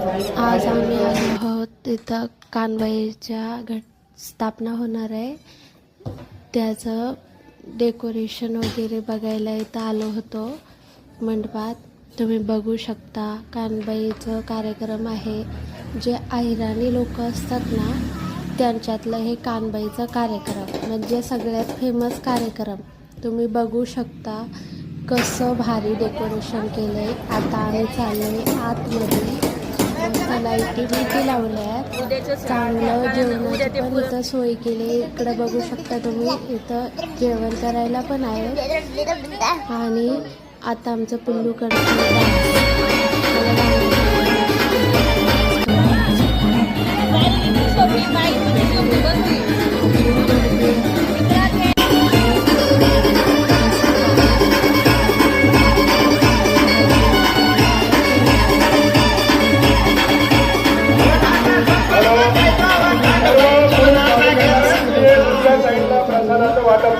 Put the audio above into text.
आज आम्ही आलो आहोत तिथं कानबाईच्या घट स्थापना होणार आहे. त्याचं डेकोरेशन वगैरे बघायला इथं आलो होतो मंडपात. तुम्ही बघू शकता कानबाईचं कार्यक्रम आहे. जे अहिराणी लोक असतात ना त्यांच्यातलं हे कानबाईचं कार्यक्रम म्हणजे सगळ्यात फेमस कार्यक्रम. तुम्ही बघू शकता कसं भारी डेकोरेशन केलं आहे आता आम्ही चाललो आहे आतमध्ये. लाईटी बिटी लावल्या आहेत. चांगलं जेवणाची पण इथं सोय केली. इकडं बघू शकता तुम्ही इथं जेवण करायला पण आहे. आणि आता आमचं पिल्लू प्रसादाचं वाटप